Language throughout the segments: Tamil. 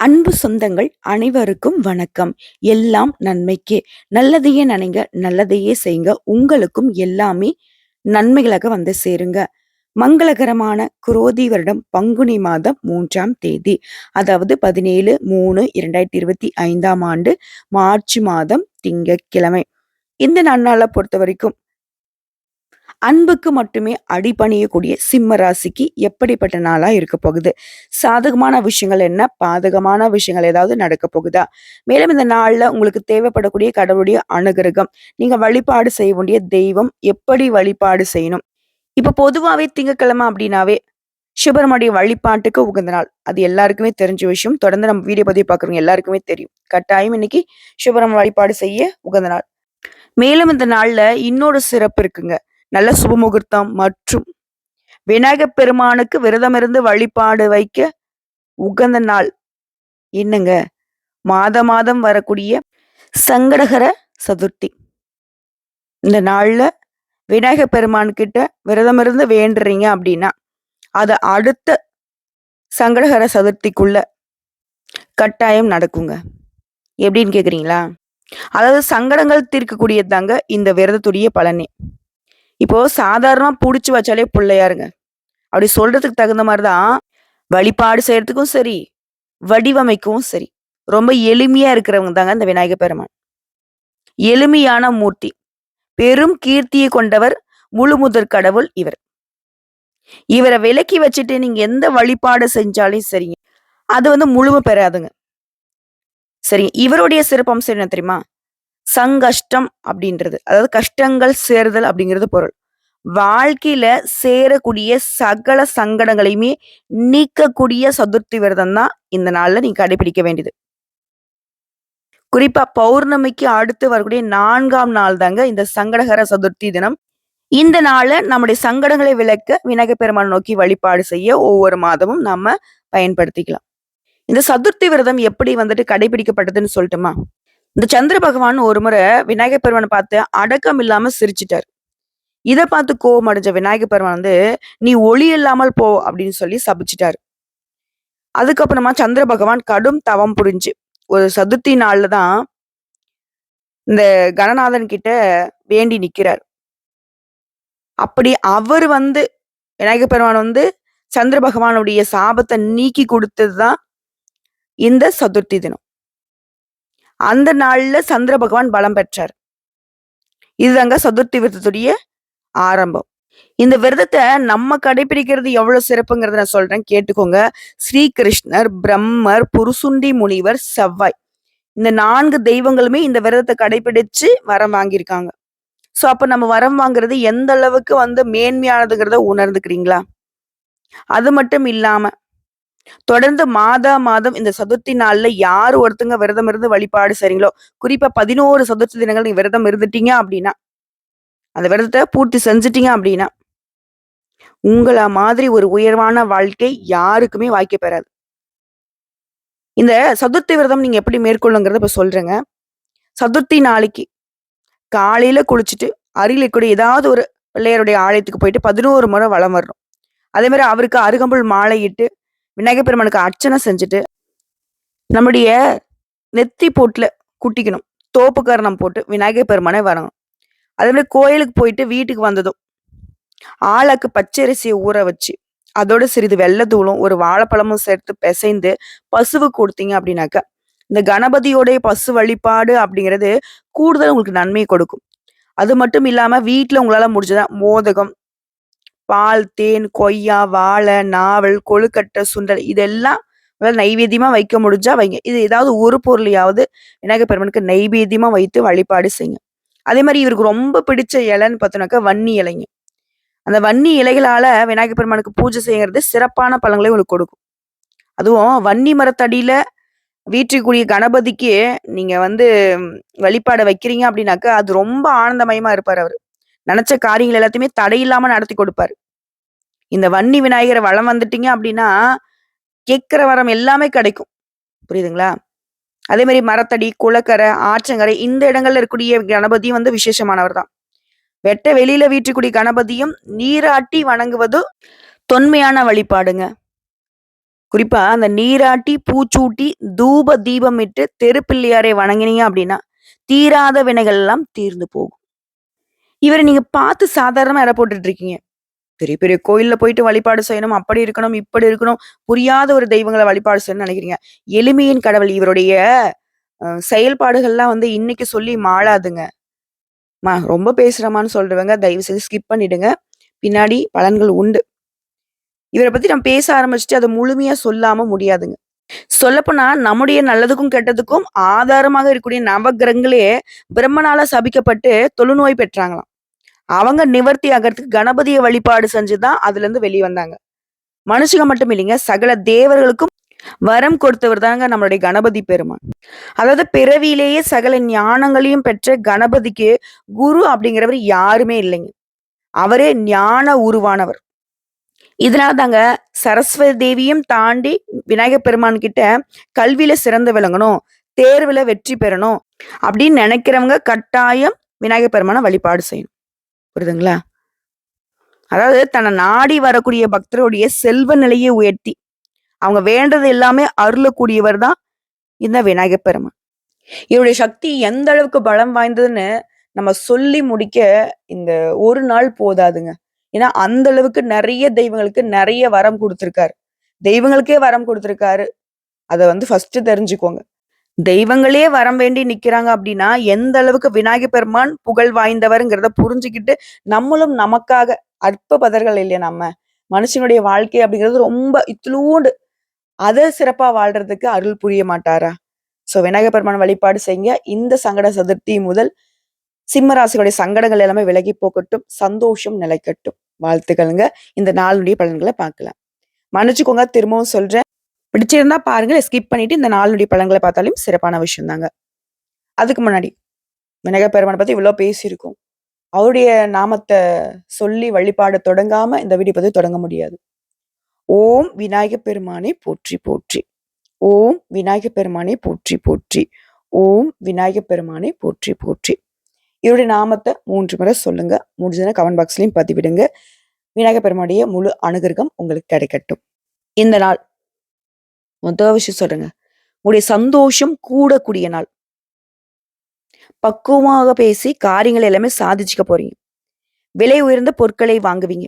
அன்பு சொந்தங்கள் அனைவருக்கும் வணக்கம். எல்லாம் நன்மைக்கே. நல்லதையே நினைங்க நல்லதையே செய்யுங்க. உங்களுக்கும் எல்லாமே நன்மைகளாக வந்து சேருங்க. மங்களகரமான குரோதி வருடம் பங்குனி மாதம் மூன்றாம் தேதி அதாவது பதினேழு மூணு இரண்டாயிரத்தி இருபத்தி ஐந்தாம் ஆண்டு மார்ச் மாதம் திங்கட்கிழமை. இந்த நன்னாளை பொறுத்த வரைக்கும் அன்புக்கு மட்டுமே அடிபணியக்கூடிய சிம்ம ராசிக்கு எப்படிப்பட்ட நாளா இருக்க போகுது? சாதகமான விஷயங்கள் என்ன? பாதகமான விஷயங்கள் ஏதாவது நடக்க போகுதா? மேலும் இந்த நாள்ல உங்களுக்கு தேவைப்படக்கூடிய கடவுளுடைய அனுகிரகம் நீங்க வழிபாடு செய்ய வேண்டிய தெய்வம் எப்படி வழிபாடு செய்யணும்? இப்ப பொதுவாவே திங்கக்கிழமை அப்படின்னாவே சுப்பிரமணிய வழிபாட்டுக்கு உகந்த நாள். அது எல்லாருக்குமே தெரிஞ்ச விஷயம். தொடர்ந்து நம்ம வீடியோ பதிவு பார்க்குறவங்க எல்லாருக்குமே தெரியும். கட்டாயம் இன்னைக்கு சுப்பிரமணிய வழிபாடு செய்ய உகந்த நாள். மேலும் இந்த நாள்ல இன்னொரு சிறப்பு இருக்குங்க. நல்ல சுபமுகூர்த்தம் மற்றும் விநாயகப் பெருமானுக்கு விரதமிருந்து வழிபாடு வைக்க உகந்த நாள் என்னங்க? மாத மாதம் வரக்கூடிய சங்கடகர சதுர்த்தி. இந்த நாளில் விநாயக பெருமான்கிட்ட விரதமிருந்து வேண்டுறீங்க அப்படின்னா அது அடுத்த சங்கடகர சதுர்த்திக்குள்ள கட்டாயம் நடக்குங்க. எப்படின்னு கேக்குறீங்களா? அதாவது சங்கடங்கள் தீர்க்கக்கூடியது தாங்க இந்த விரதத்துடைய பலனே. இப்போ சாதாரணமாக பிடிச்சி வச்சாலே பிள்ளையாருங்க. அப்படி சொல்றதுக்கு தகுந்த மாதிரி தான் வழிபாடு செய்யறதுக்கும் சரி வடிவமைக்கவும் சரி. ரொம்ப எளிமையா இருக்கிறவங்க தாங்க இந்த விநாயக பெருமான். எளிமையான மூர்த்தி. பெரும் கீர்த்தியை கொண்டவர் முழுமுதற் கடவுள் இவர். இவரை விலக்கி வச்சுட்டு நீங்க எந்த வழிபாடு செஞ்சாலும் சரிங்க. அது வந்து முழுமை பெறாதுங்க. சரிங்க. இவருடைய சிறப்பம்சம் என்ன தெரியுமா? சங்கஷ்டம் அப்படின்றது. அதாவது கஷ்டங்கள் சேருதல் அப்படிங்கிறது பொருள். வாழ்க்கையில சேரக்கூடிய சகல சங்கடங்களையுமே நீக்கக்கூடிய சதுர்த்தி விரதம் தான் இந்த நாள்ல நீங்க கடைபிடிக்க வேண்டியது. குறிப்பா பௌர்ணமிக்கு அடுத்து வரக்கூடிய நான்காம் நாள் தாங்க இந்த சங்கடகர சதுர்த்தி தினம். இந்த நாள நம்முடைய சங்கடங்களை விளக்க விநாயக பெருமான் நோக்கி வழிபாடு செய்ய ஒவ்வொரு மாதமும் நாம பயன்படுத்திக்கலாம். இந்த சதுர்த்தி விரதம் எப்படி வந்துட்டு கடைபிடிக்கப்பட்டதுன்னு சொல்லட்டுமா? இந்த சந்திர பகவான் ஒரு முறை விநாயகர் பெருமானை பார்த்து அடக்கம் இல்லாம சிரிச்சிட்டாரு. இதை பார்த்து கோவம் அடைஞ்ச விநாயகர் பெருமான் வந்து நீ ஒளி இல்லாமல் போ அப்படின்னு சொல்லி சபிச்சிட்டாரு. அதுக்கப்புறமா சந்திர பகவான் கடும் தவம் புரிஞ்சு ஒரு சதுர்த்தி நாள்ல தான் இந்த கணநாதன் கிட்ட வேண்டி நிக்கிறார். அப்படி அவர் வந்து விநாயகர் பெருமான் வந்து சந்திர பகவானுடைய சாபத்தை நீக்கி கொடுத்தது தான் இந்த சதுர்த்தி தினம். அந்த நாள்ல சந்திர பகவான் பலம் பெற்றார். இதுதாங்க சதுர்த்தி விரதத்துடைய ஆரம்பம். இந்த விரதத்தை நம்ம கடைபிடிக்கிறது எவ்வளவு சிறப்புங்கிறத நான் சொல்றேன். கேட்டுக்கோங்க. ஸ்ரீகிருஷ்ணர் பிரம்மர் புருசுண்டி முனிவர் செவ்வாய். இந்த நான்கு தெய்வங்களுமே இந்த விரதத்தை கடைபிடிச்சு வரம் வாங்கியிருக்காங்க. ஸோ அப்ப நம்ம வரம் வாங்குறது எந்த அளவுக்கு வந்து மேன்மையானதுங்கிறத உணர்ந்துக்கிறீங்களா? அது மட்டும் இல்லாமல் தொடர்ந்து மாதா மாதம் இந்த சதுர்த்தி நாள்ல யார் ஒருத்தங்க விரதம் இருந்து வழிபாடு செய்றீங்களோ குறிப்பா பதினோரு சதுர்த்தி தினங்கள் நீங்க விரதம் இருந்துட்டீங்க அப்படின்னா அந்த விரதத்தை பூர்த்தி செஞ்சுட்டீங்க அப்படின்னா உங்களை மாதிரி ஒரு உயர்வான வாழ்க்கை யாருக்குமே வாய்க்க பெறாது. இந்த சதுர்த்தி விரதம் நீங்க எப்படி மேற்கொள்ளுங்கிறத இப்ப சொல்றேங்க. சதுர்த்தி நாளைக்கு காலையில குளிச்சுட்டு அருகில் இருக்கக்கூடிய ஏதாவது ஒரு பிள்ளையருடைய ஆலயத்துக்கு போயிட்டு பதினோரு முறை வளம் வரணும். அதே மாதிரி அவருக்கு அருகம்புல் மாலையிட்டு விநாயகர் பெருமானுக்கு அர்ச்சனை செஞ்சுட்டு நம்முடைய நெத்தி போட்டில் குட்டிக்கணும். தோப்பு கரணம் போட்டு விநாயகர் பெருமானை வரணும். அதே மாதிரி கோயிலுக்கு போயிட்டு வீட்டுக்கு வந்ததும் ஆளுக்கு பச்சரிசியை ஊற வச்சு அதோட சிறிது வெள்ளத்தூளும் ஒரு வாழைப்பழமும் சேர்த்து பிசைந்து பசுவு கொடுத்தீங்க அப்படின்னாக்க இந்த கணபதியோடைய பசு வழிபாடு அப்படிங்கிறது கூடுதல் உங்களுக்கு நன்மையை கொடுக்கும். அது மட்டும் இல்லாமல் வீட்டில் உங்களால் முடிஞ்சதா மோதகம் பால் தேன் கொய்யா வாழை நாவல் கொழுக்கட்டை சுண்டல் இதெல்லாம் நைவேத்தியமா வைக்க முடிஞ்சா வைங்க. இது ஏதாவது ஒரு பொருளையாவது விநாயகர் பெருமனுக்கு நைவேத்தியமா வைத்து வழிபாடு செய்யுங்க. அதே மாதிரி இவருக்கு ரொம்ப பிடிச்ச இலைன்னு பார்த்தோன்னாக்கா வன்னி இலைங்க. அந்த வன்னி இலைகளால விநாயகர் பெருமானுக்கு பூஜை செய்யறது சிறப்பான பலன்களை உங்களுக்கு கொடுக்கும். அதுவும் வன்னி மரத்தடியில வீட்டுக்குரிய கணபதிக்கு நீங்க வந்து வழிபாடு வைக்கிறீங்க அப்படின்னாக்கா அது ரொம்ப ஆனந்தமயமா இருப்பார் அவர். நினைச்ச காரியங்கள் எல்லாத்தையுமே தடையில்லாம நடத்தி கொடுப்பாரு. இந்த வன்னி விநாயகரை வளம் வந்துட்டீங்க அப்படின்னா கேட்கிற வரம் எல்லாமே கிடைக்கும். புரியுதுங்களா? அதே மாதிரி மரத்தடி குளக்கரை ஆற்றங்கரை இந்த இடங்கள்ல இருக்கக்கூடிய கணபதியும் வந்து விசேஷமானவர் தான். வெட்ட வெளியில வீட்டுக்குடி கணபதியும் நீராட்டி வணங்குவது தொன்மையான வழிபாடுங்க. குறிப்பா அந்த நீராட்டி, பூச்சூட்டி, தூப தீபம் இட்டு தெருப்பிள்ளையாரை வணங்கினீங்க அப்படின்னா, தீராத வினைகள் எல்லாம் தீர்ந்து போகும். இவரை நீங்க பார்த்து சாதாரணமா இட போட்டுட்டு இருக்கீங்க. பெரிய பெரிய கோயில்ல போயிட்டு வழிபாடு செய்யணும், அப்படி இருக்கணும், இப்படி இருக்கணும், புரியாத ஒரு தெய்வங்களை வழிபாடு செய்யணும்னு நினைக்கிறீங்க எளிமையின் கடவுள் இவருடைய செயல்பாடுகள்லாம் வந்து இன்னைக்கு சொல்லி மாளாதுங்க. மா ரொம்ப பேசுறமான்னு சொல்றவங்க தயவு செஞ்சு ஸ்கிப் பண்ணிடுங்க. பின்னாடி பலன்கள் உண்டு. இவரை பத்தி நம்ம பேச ஆரம்பிச்சுட்டு அதை முழுமையா சொல்லாம முடியாதுங்க. சொல்லப்போனா நம்முடைய நல்லதுக்கும், கெட்டதுக்கும் ஆதாரமாக இருக்கக்கூடிய நவக்கிரகங்களே பிரம்மனால சபிக்கப்பட்டு தொழுநோய் பெற்றாங்களாம். அவங்க நிவர்த்தி ஆகறதுக்கு கணபதியை வழிபாடு செஞ்சு தான் அதுலருந்து வெளியே வந்தாங்க. மனுஷங்க மட்டும் இல்லைங்க, சகல தேவர்களுக்கும் வரம் கொடுத்தவர் தாங்க நம்மளுடைய கணபதி பெருமான். அதாவது பிறவியிலேயே சகல ஞானங்களையும் பெற்ற கணபதிக்கு குரு அப்படிங்கிறவர் யாருமே இல்லைங்க. அவரே ஞான உருவானவர். இதனால தாங்க சரஸ்வதி தேவியும் தாண்டி விநாயகர் பெருமான் கிட்ட கல்வியில சிறந்து விளங்கணும், தேர்வுல வெற்றி பெறணும் அப்படின்னு நினைக்கிறவங்க கட்டாயம் விநாயகர் பெருமானை வழிபாடு செய்யணும். புரியுதுங்களா? அதாவது தன்னை நாடி வரக்கூடிய பக்தருடைய செல்வ நிலையை உயர்த்தி, அவங்க வேண்டது எல்லாமே அருளக்கூடியவர் தான் இந்த விநாயகர் பெருமான். இவருடைய சக்தி எந்த அளவுக்கு பலம் வாய்ந்ததுன்னு நம்ம சொல்லி முடிக்க இந்த ஒரு நாள் போதாதுங்க. ஏன்னா, அந்த அளவுக்கு நிறைய தெய்வங்களுக்கு நிறைய வரம் கொடுத்துருக்காரு தெய்வங்களுக்கே வரம் கொடுத்துருக்காரு அத வந்து ஃபர்ஸ்ட் தெரிஞ்சுக்கோங்க. தெய்வங்களே வரம் வேண்டி நிக்கிறாங்க அப்படின்னா, எந்த அளவுக்கு விநாயகர் பெருமான் புகழ் வாய்ந்தவர்ங்கிறத புரிஞ்சுகிட்டு, நம்மளும் நமக்காக அற்ப பதர்கள் இல்லையா நம்ம. மனுஷனுடைய வாழ்க்கை அப்படிங்கிறது ரொம்ப இத்துலூண்டு. அத சிறப்பா வாழ்றதுக்கு அருள் புரிய மாட்டாரா? ஸோ விநாயகர் பெருமான் வழிபாடு செய்யுங்க. இந்த சங்கட சதுர்த்தி முதல் சிம்மராசிகளுடைய சங்கடங்கள் எல்லாமே விலகி போகட்டும். சந்தோஷம் நிலைக்கட்டும். வாழ்த்துக்கள்ங்க. இந்த நாளுடைய பலன்களை பார்க்கலாம். மன்னிச்சுக்கோங்க திரும்பவும் சொல்றேன். பிடிச்சிருந்தா பாருங்க. ஸ்கிப் பண்ணிட்டு இந்த நாளுடைய பழங்களை பார்த்தாலும் சிறப்பான விஷயம் தாங்க. அதுக்கு முன்னாடி விநாயகர் பெருமானை பத்தி இவ்வளோ பேசியிருக்கோம். அவருடைய நாமத்தை சொல்லி வழிபாடு தொடங்காம இந்த வீடியோ பத்தி தொடங்க முடியாது. ஓம் விநாயகர் பெருமானை போற்றி போற்றி. ஓம் விநாயகர் பெருமானை போற்றி போற்றி. ஓம் விநாயகர் பெருமானை போற்றி போற்றி. இவருடைய நாமத்தை மூன்று முறை சொல்லுங்க. முடிஞ்சதுன்னா கமெண்ட் பாக்ஸ்லயும் பதிவிடுங்க. விநாயகர் பெருமானுடைய முழு அனுகிரகம் உங்களுக்கு கிடைக்கட்டும். இந்த நாள் மொத விஷயம் சொல்றேங்க. உங்களுடைய சந்தோஷம் கூடக்கூடிய நாள். பக்குவமாக பேசி காரியங்கள் எல்லாமே சாதிச்சுக்க போறீங்க. விலை உயர்ந்த பொருட்களை வாங்குவீங்க.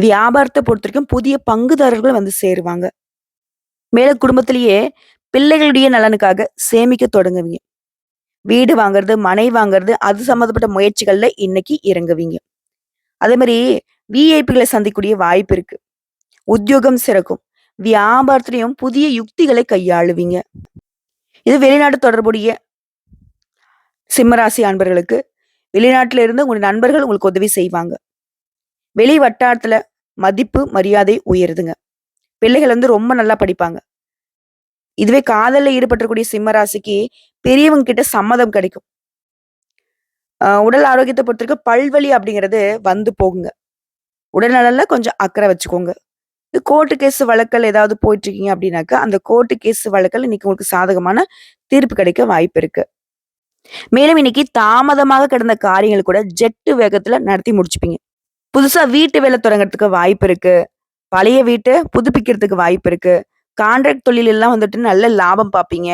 வியாபாரத்த பொறுத்தவரைக்கும் புதிய பங்குதாரர்கள் வந்து சேருவாங்க. மேலும் குடும்பத்திலேயே பிள்ளைகளுடைய நலனுக்காக சேமிக்க தொடங்குவீங்க. வீடு வாங்குறது, மனை வாங்குறது அது சம்மந்தப்பட்ட முயற்சிகள்ல இன்னைக்கு இறங்குவீங்க. அதே மாதிரி விஐபிகளை சந்திக்கக்கூடிய வாய்ப்பு இருக்கு. உத்தியோகம் சிறக்கும். வியாபாரத்திலையும் புதிய யுக்திகளை கையாளுவீங்க. இது வெளிநாட்டு தொடர்புடைய சிம்மராசி அன்பர்களுக்கு வெளிநாட்டில இருந்து உங்களுடைய நண்பர்கள் உங்களுக்கு உதவி செய்வாங்க. வெளி வட்டாரத்துல மதிப்பு, மரியாதை உயருதுங்க. பிள்ளைகள் வந்து ரொம்ப நல்லா படிப்பாங்க. இதுவே காதலில் ஈடுபட்டக்கூடிய சிம்மராசிக்கு பெரியவங்க கிட்ட சம்மதம் கிடைக்கும். உடல் ஆரோக்கியத்தை பொறுத்திருக்க பல்வலி அப்படிங்கிறது வந்து போகுங்க. உடல்நலன்ல கொஞ்சம் அக்கறை வச்சுக்கோங்க. கோர்ட் கேஸ் வழக்கல் ஏதாவது போயிட்டு இருக்கீங்க அப்படின்னாக்கா, அந்த கோர்ட் கேஸ் வழக்குல இன்னைக்கு உங்களுக்கு சாதகமான தீர்ப்பு கிடைக்க வாய்ப்பு இருக்கு. மேலும் இன்னைக்கு தாமதமாக கிடந்த காரியங்கள் கூட ஜெட்டு வேகத்துல நடத்தி முடிச்சுப்பீங்க. புதுசா வீட்டு வேலை தொடங்குறதுக்கு வாய்ப்பு இருக்கு. பழைய வீட்டை புதுப்பிக்கிறதுக்கு வாய்ப்பு இருக்கு. கான்ட்ராக்ட் தொழில் எல்லாம் வந்துட்டு நல்ல லாபம் பார்ப்பீங்க.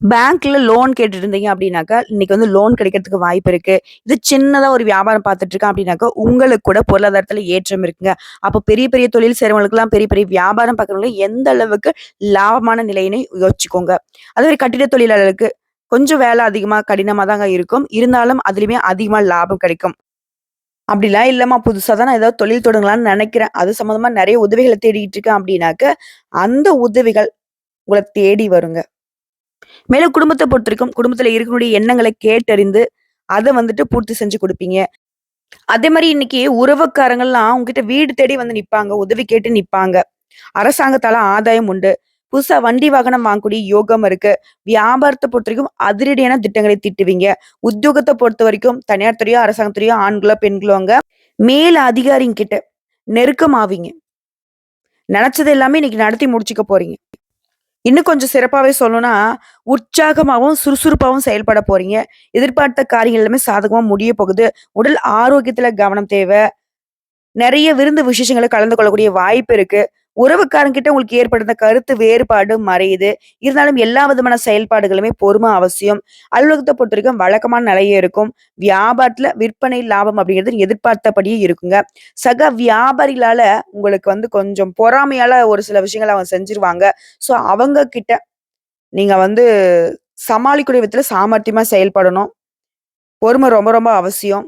பேங்க்ல லோன் கேட்டுட்டு இருந்தீங்க அப்படின்னாக்கா, இன்னைக்கு வந்து லோன் கிடைக்கிறதுக்கு வாய்ப்பு இருக்கு. இது சின்னதா ஒரு வியாபாரம் பார்த்துட்டு இருக்கேன் அப்படின்னாக்கா, உங்களுக்கு கூட பொருளாதாரத்துல ஏற்றம் இருக்குங்க. அப்போ பெரிய பெரிய தொழில் செய்றவங்களுக்கெல்லாம் பெரிய பெரிய வியாபாரம் பார்க்குறவங்களுக்கு எந்த அளவுக்கு லாபமான நிலையினை யோசிச்சுக்கோங்க. அதே மாரி கட்டிட தொழிலாளருக்கு கொஞ்சம் வேலை அதிகமா, கடினமா தாங்க இருக்கும். இருந்தாலும் அதுலயுமே அதிகமா லாபம் கிடைக்கும். அப்படிலாம் இல்லைம்மா புதுசாக தான் நான் ஏதாவது தொழில் தொடங்கலாம்னு நினைக்கிறேன் அது சம்மந்தமாக நிறைய உதவிகளை தேடிட்டு இருக்கேன் அப்படின்னாக்க, அந்த உதவிகள் உங்களை தேடி வருங்க. மேலும் குடும்பத்த பொறுத்தவரைக்கும் குடும்பத்துல இருக்கக்கூடிய எண்ணங்களை கேட்டறிந்து, அதை வந்துட்டு பூர்த்தி செஞ்சு கொடுப்பீங்க அதே மாதிரி இன்னைக்கு உறவுக்காரங்கள்லாம் உங்ககிட்ட வீடு தேடி வந்து நிப்பாங்க. உதவி கேட்டு நிப்பாங்க. அரசாங்கத்தால ஆதாயம் உண்டு. புதுசா வண்டி வாகனம் வாங்கக்கூடிய யோகம் இருக்கு. வியாபாரத்தை பொறுத்த வரைக்கும் அதிரடியான திட்டங்களை தீட்டுவீங்க. பொறுத்த வரைக்கும் தனியார் துறையோ, அரசாங்க துறையோ ஆண்களோ, பெண்களோங்க மேல் அதிகாரிங்க கிட்ட நெருக்கமாவீங்க. நினைச்சது எல்லாமே இன்னைக்கு நடத்தி முடிச்சுக்க போறீங்க. இன்னும் கொஞ்சம் சிறப்பாகவே சொல்லணும்னா, உற்சாகமாகவும் சுறுசுறுப்பாகவும் செயல்பட போறீங்க. எதிர்பார்த்த காரியங்கள் எல்லாமே சாதகமாக முடிய போகுது. உடல் ஆரோக்கியத்துல கவனம் தேவை நிறைய விருந்து விசேஷங்களை கலந்து கொள்ளக்கூடிய வாய்ப்பு இருக்கு. உறவுக்காரங்கிட்ட உங்களுக்கு ஏற்படுத்த கருத்து வேறுபாடு மறையுது. இருந்தாலும் எல்லா விதமான செயல்பாடுகளுமே பொறுமை அவசியம். அலுவலகத்தை பொறுத்தவரைக்கும் வழக்கமான நிலையே இருக்கும். வியாபாரத்துல விற்பனை லாபம் அப்படிங்கிறது எதிர்பார்த்தபடியே இருக்குங்க. சக வியாபாரிகளால உங்களுக்கு வந்து கொஞ்சம் பொறாமையால ஒரு சில விஷயங்கள அவங்க செஞ்சுருவாங்க. ஸோ அவங்க கிட்ட நீங்க வந்து சமாளிக்கூடிய விதத்துல சாமர்த்தியமா செயல்படணும். பொறுமை ரொம்ப ரொம்ப அவசியம்.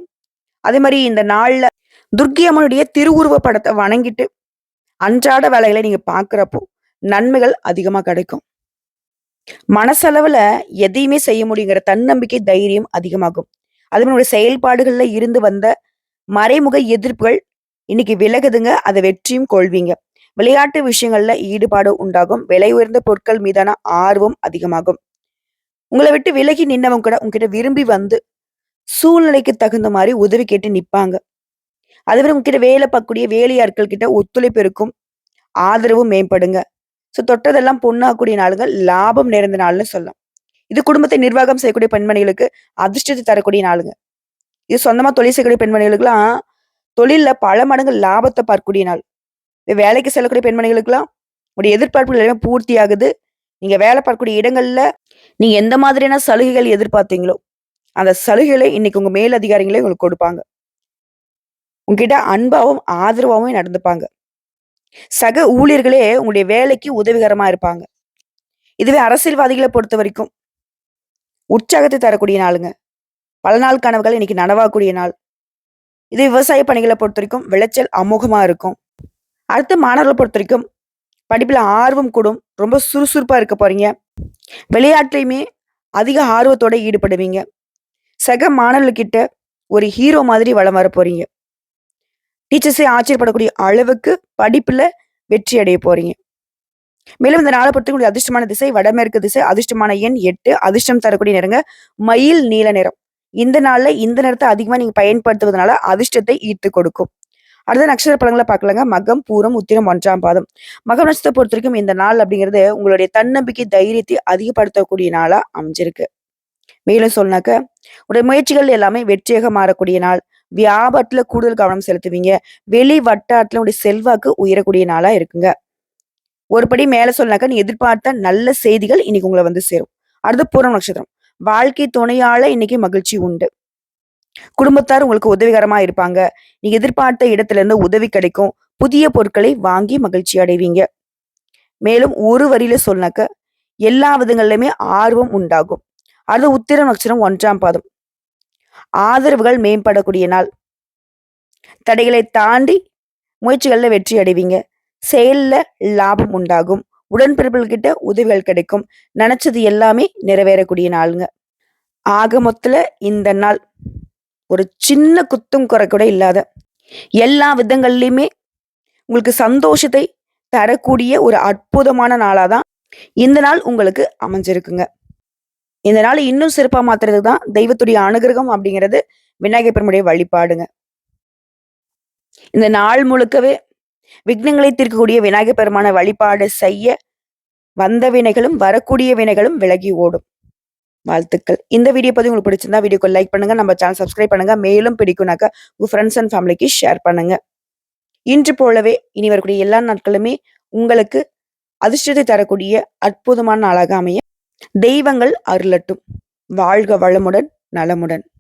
அதே மாதிரி இந்த நாள்ல துர்க்கை அம்மனுடைய திருவுருவ படத்தை வணங்கிட்டு, அன்றாட வேலைகளை நீங்க பாக்குறப்போ நன்மைகள் அதிகமா கிடைக்கும். மனசளவுல எதையுமே செய்ய முடியுங்கிற தன்னம்பிக்கை, தைரியம் அதிகமாகும். அது மாரி செயல்பாடுகள்ல இருந்து வந்த மறைமுக எதிர்ப்புகள் இன்னைக்கு விலகுதுங்க. அதை வெற்றியும் கொள்வீங்க. விளையாட்டு விஷயங்கள்ல ஈடுபாடு உண்டாகும். விலை உயர்ந்த பொருட்கள் மீதான ஆர்வம் அதிகமாகும். உங்களை விட்டு விலகி நின்னவங்க கூட உங்ககிட்ட விரும்பி வந்து, சூழ்நிலைக்கு தகுந்த மாதிரி உதவி கேட்டு நிப்பாங்க. அதுமாரி உங்ககிட்ட வேலை பார்க்கக்கூடிய வேலையாட்கள் கிட்ட ஒத்துழைப்பு இருக்கும். ஆதரவும் மேம்படுங்க. ஸோ தொட்டதெல்லாம் பொண்ணாகக்கூடிய நாளுங்க. லாபம் நிறைந்த நாள்னு சொல்லலாம். இது குடும்பத்தை நிர்வாகம் செய்யக்கூடிய பெண்மணிகளுக்கு அதிர்ஷ்டத்தை தரக்கூடிய நாளுங்க. இது சொந்தமாக தொழில் செய்யக்கூடிய பெண்மணிகளுக்கெல்லாம், தொழில்ல பல மடங்கு லாபத்தை பார்க்கக்கூடிய நாள். வேலைக்கு செல்லக்கூடிய பெண்மணிகளுக்கெல்லாம், உங்களுடைய எதிர்பார்ப்புகள் எல்லாமே பூர்த்தி ஆகுது. நீங்கள் வேலை பார்க்கக்கூடிய இடங்களில் நீங்கள் எந்த மாதிரியான சலுகைகள் எதிர்பார்த்தீங்களோ, அந்த சலுகைகளை இன்னைக்கு உங்கள் மேல் அதிகாரிகளே உங்களுக்கு கொடுப்பாங்க. உங்ககிட்ட அன்பாவும், ஆதரவாகவும் நடந்துப்பாங்க. சக ஊழியர்களே உங்களுடைய வேலைக்கு உதவிகரமா இருப்பாங்க. இதுவே அரசியல்வாதிகளை பொறுத்த வரைக்கும் உற்சாகத்தை தரக்கூடிய நாளுங்க. பல நாள் கனவுகள் இன்னைக்கு நனவாகக்கூடிய நாள். இது விவசாய பணிகளை பொறுத்த வரைக்கும் விளைச்சல் அமோகமா இருக்கும். அடுத்து பொறுத்த வரைக்கும் படிப்புல ஆர்வம் கூடும். ரொம்ப சுறுசுறுப்பா இருக்க போறீங்க. விளையாட்டுலையுமே அதிக ஆர்வத்தோட ஈடுபடுவீங்க. சக மாணவர்கிட்ட ஒரு ஹீரோ மாதிரி வளம் வர போறீங்க. டீச்சர்ஸே ஆச்சரியப்படக்கூடிய அளவுக்கு படிப்பில் வெற்றி அடைய போறீங்க. மேலும் இந்த நாளை பொறுத்தக்கூடிய அதிர்ஷ்டமான திசை வடமேற்கு திசை, அதிர்ஷ்டமான எண் எட்டு அதிர்ஷ்டம் தரக்கூடிய நிறங்க மயில் நீல நிறம். இந்த நாள்ல இந்த நிறத்த அதிகமா நீங்க பயன்படுத்துவதனால அதிர்ஷ்டத்தை ஈர்த்து கொடுக்கும். அடுத்த நட்சத்திர பழங்களை பார்க்கலாங்க. மகம், பூரம், உத்திரம் ஒன்றாம் பாதம். மகம் பொறுத்த வரைக்கும் இந்த நாள் அப்படிங்கிறது உங்களுடைய தன்னம்பிக்கை, தைரியத்தை அதிகப்படுத்தக்கூடிய நாளா அமைஞ்சிருக்கு. மேலும் சொன்னாக்க உடைய முயற்சிகள் எல்லாமே வெற்றியாக மாறக்கூடிய நாள். வியாபாரத்துல கூடுதல் கவனம் செலுத்துவீங்க. வெளி வட்டாரத்துல உடைய செல்வாக்கு உயரக்கூடிய நாளா இருக்குங்க. ஒரு படி மேல சொல்லனாக்க, நீ எதிர்பார்த்த நல்ல செய்திகள் இன்னைக்கு உங்களை வந்து சேரும். அடுத்து பூரம் நட்சத்திரம். வாழ்க்கை துணையால இன்னைக்கு மகிழ்ச்சி உண்டு. குடும்பத்தார் உங்களுக்கு உதவிகரமா இருப்பாங்க. நீ எதிர்பார்த்த இடத்துல இருந்து உதவி கிடைக்கும். புதிய பொருட்களை வாங்கி மகிழ்ச்சி அடைவீங்க. மேலும் ஒரு வரியில சொன்னாக்க எல்லா விதங்கள்லயுமே ஆர்வம் உண்டாகும். அடுத்து உத்திரம் நட்சத்திரம் ஒன்றாம் பாதம். ஆதரவுகள் மேம்படக்கூடிய நாள். தடைகளை தாண்டி முயற்சிகளில் வெற்றி அடைவீங்க. செயலில் லாபம் உண்டாகும். உடன்பிறப்புகிட்ட உதவிகள் கிடைக்கும். நினச்சது எல்லாமே நிறைவேறக்கூடிய நாளுங்க. ஆக மொத்தத்தில் இந்த நாள் ஒரு சின்ன குத்தும் குறை கூட இல்லாத, எல்லா விதங்கள்லையுமே உங்களுக்கு சந்தோஷத்தை தரக்கூடிய ஒரு அற்புதமான நாளாக தான் இந்த நாள் உங்களுக்கு அமைஞ்சிருக்குங்க. இந்த நாள் இன்னும் சிறப்பாக மாத்துறதுக்கு தான் தெய்வத்துடைய அனுகிரகம் அப்படிங்கிறது விநாயகர் பெருமுடைய வழிபாடுங்க. இந்த நாள் முழுக்கவே விக்னங்களை தீர்க்கக்கூடிய விநாயகர் பெருமான வழிபாடு செய்ய, வந்த வினைகளும், வரக்கூடிய வினைகளும் விலகி ஓடும். வாழ்த்துக்கள். இந்த வீடியோ பதிவு உங்களுக்கு பிடிச்சிருந்தா வீடியோக்கு லைக் பண்ணுங்க. நம்ம சேனல் சப்ஸ்கிரைப் பண்ணுங்க. மேலும் பிடிக்கும்னாக்க உங்க ஃப்ரெண்ட்ஸ் அண்ட் ஃபேமிலிக்கு ஷேர் பண்ணுங்க. இன்று போலவே இனி வரக்கூடிய எல்லா நாட்களுமே உங்களுக்கு அதிர்ஷ்டத்தை தரக்கூடிய அற்புதமான நாளாக அமைய தெய்வங்கள் அருளட்டும். வாழ்க வளமுடன், நலமுடன்.